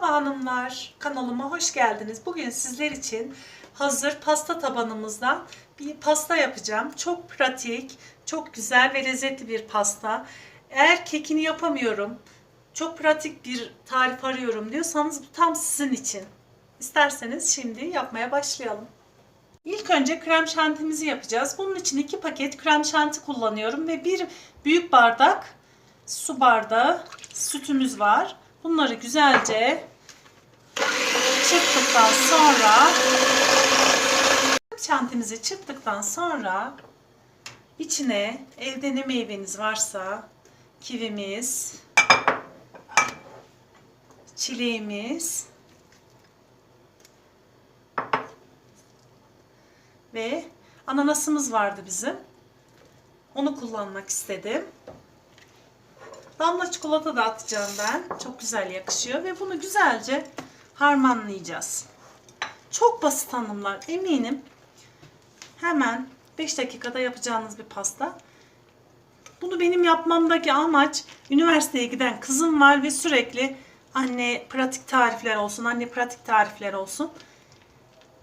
Merhaba hanımlar, kanalıma hoş geldiniz. Bugün sizler için hazır pasta tabanımızdan bir pasta yapacağım. Çok pratik, çok güzel ve lezzetli bir pasta. Eğer kekini yapamıyorum, çok pratik bir tarif arıyorum diyorsanız bu tam sizin için. İsterseniz şimdi yapmaya başlayalım. İlk önce krem şantimizi yapacağız. Bunun için iki paket krem şanti kullanıyorum ve bir büyük bardak su bardağı sütümüz var. Bunları güzelce çırptıktan sonra şantimizi çırptıktan sonra içine evde ne meyveniz varsa kivimiz, çileğimiz ve ananasımız vardı bizim. Onu kullanmak istedim. Damla çikolata da atacağım ben. Çok güzel yakışıyor ve bunu güzelce harmanlayacağız. Çok basit hanımlar. Eminim hemen 5 dakikada yapacağınız bir pasta. Bunu benim yapmamdaki amaç üniversiteye giden kızım var ve sürekli anne pratik tarifler olsun, anne pratik tarifler olsun.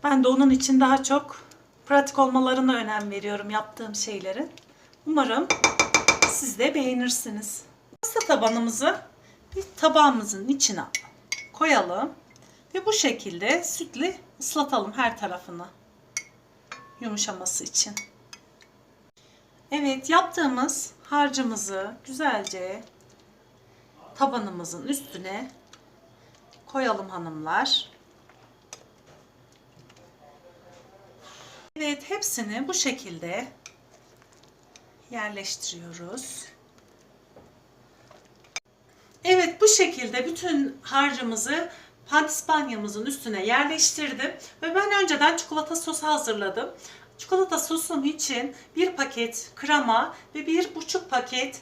Ben de onun için daha çok pratik olmalarına önem veriyorum yaptığım şeylerin. Umarım siz de beğenirsiniz. Pasta tabanımızı bir tabağımızın içine koyalım ve bu şekilde sütle ıslatalım her tarafını yumuşaması için. Evet yaptığımız harcımızı güzelce tabanımızın üstüne koyalım hanımlar. Evet hepsini bu şekilde yerleştiriyoruz. Evet bu şekilde bütün harcımızı pandispanyamızın üstüne yerleştirdim. Ve ben önceden çikolata sosu hazırladım. Çikolata sosum için bir paket krema ve bir buçuk paket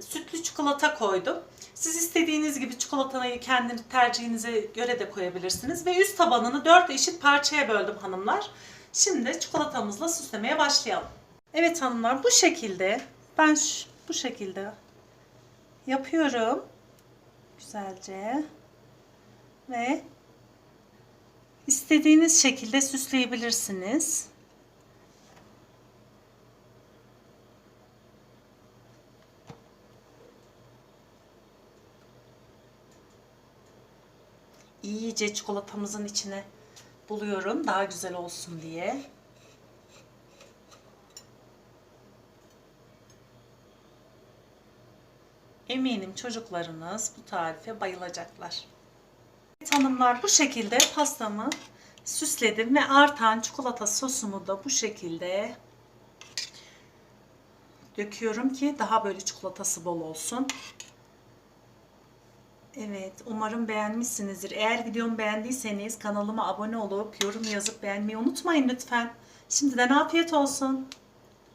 sütlü çikolata koydum. Siz istediğiniz gibi çikolatayı kendi tercihinize göre de koyabilirsiniz. Ve üst tabanını 4 eşit parçaya böldüm hanımlar. Şimdi çikolatamızla süslemeye başlayalım. Evet hanımlar bu şekilde ben bu şekilde yapıyorum güzelce ve istediğiniz şekilde süsleyebilirsiniz. İyice çikolatamızın içine buluyorum daha güzel olsun diye. Eminim çocuklarınız bu tarife bayılacaklar. Evet hanımlar bu şekilde pastamı süsledim ve artan çikolata sosumu da bu şekilde döküyorum ki daha böyle çikolatası bol olsun. Evet umarım beğenmişsinizdir. Eğer videomu beğendiyseniz kanalıma abone olup yorum yazıp beğenmeyi unutmayın lütfen. Şimdiden afiyet olsun.